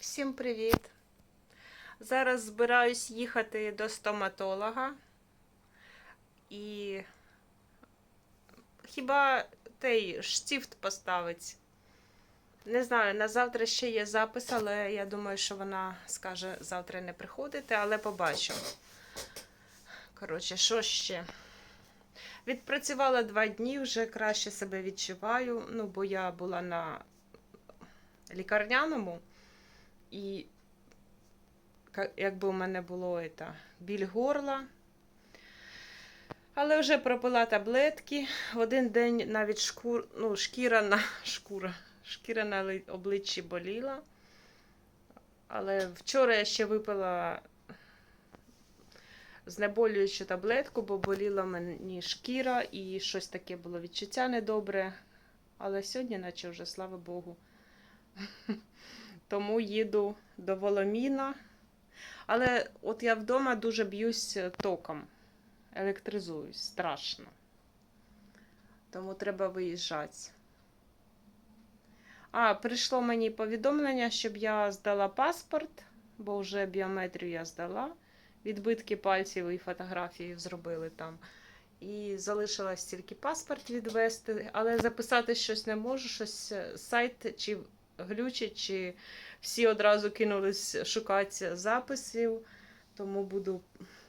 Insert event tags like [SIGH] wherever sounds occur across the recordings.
Всім привіт! Зараз збираюсь їхати до стоматолога. І хіба той штифт поставить? Не знаю, на завтра ще є запис, але я думаю, що вона скаже завтра не приходити, але побачу. Коротше, що ще? Відпрацювала два дні, вже краще себе відчуваю. Ну, бо я була на лікарняному. І якби у мене було это, біль горла. Але вже пропила таблетки. Один день навіть шкур, ну, шкіра на [LAUGHS] шкура, шкіра на обличчі боліла. Але вчора я ще випила знеболюючу таблетку, бо боліла мені шкіра і щось таке було відчуття недобре. Але сьогодні, наче вже, слава Богу. [LAUGHS] Тому їду до Воломіна. Але от я вдома дуже б'юсь током, електризуюсь страшно. Тому треба виїжджати. А, прийшло мені повідомлення, щоб я здала паспорт, бо вже біометрію я здала. Відбитки пальців і фотографії зробили там. І залишилось тільки паспорт відвести, але записати щось не можу, щось е, сайт чи глючить, чи всі одразу кинулись шукати записів, тому буду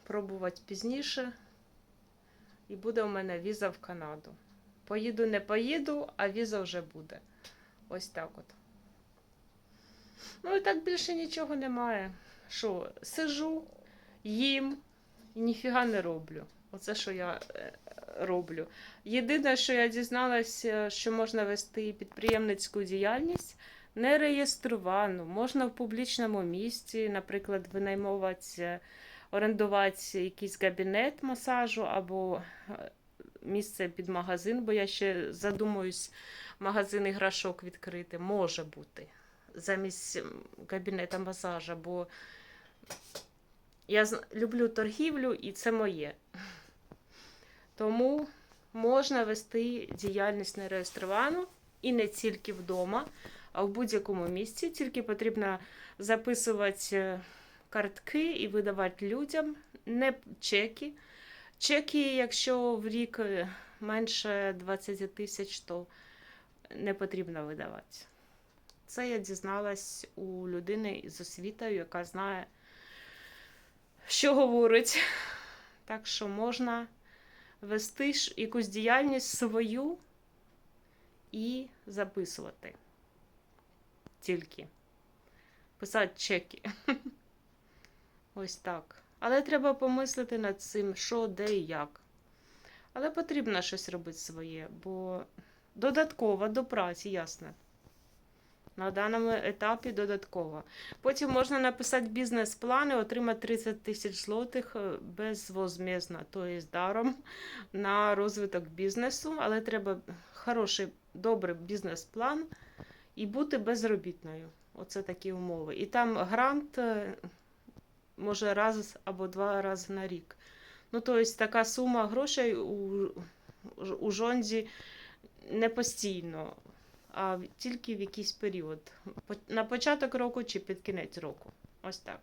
пробувати пізніше. І буде у мене віза в Канаду. Поїду, не поїду, а віза вже буде. Ось так от. Ну і так більше нічого немає. Що, сижу, їм і ніфіга не роблю. Оце, що я е, роблю. Єдине, що я дізналася, що можна вести підприємницьку діяльність не реєстровану, можна в публічному місці, наприклад, винаймовувати, орендувати якийсь кабінет масажу або е, місце під магазин, бо я ще задумуюсь магазин іграшок відкрити. Може бути замість кабінета масажа, бо я люблю торгівлю і це моє. Тому можна вести діяльність нереєстровану і не тільки вдома, в будь-якому місці. Тільки потрібно записувати е, картки і видавати людям, не чеки. Чеки, якщо в рік е, менше 20 тисяч, то не потрібно видавати. Це я дізналась у людини з освітою, яка знає, що говорить. Так що можна вести якусь діяльність свою і записувати. Тільки. Писати чеки. Ось так. Але треба помислити над цим, що, де і як. Але потрібно щось робити своє, бо додатково до праці, ясно. На даному етапі додатково. Потім можна написати бізнес-план і отримати 30 тисяч злотих е, безвозмездно, тобто даром на розвиток бізнесу, але треба хороший, добрий бізнес-план і бути безробітною. Оце такі умови. І там грант е, може раз або два рази на рік. Ну, тобто така сума грошей у, у жонзі не постійно, а тільки в якийсь період. На початок року чи під кінець року. Ось так.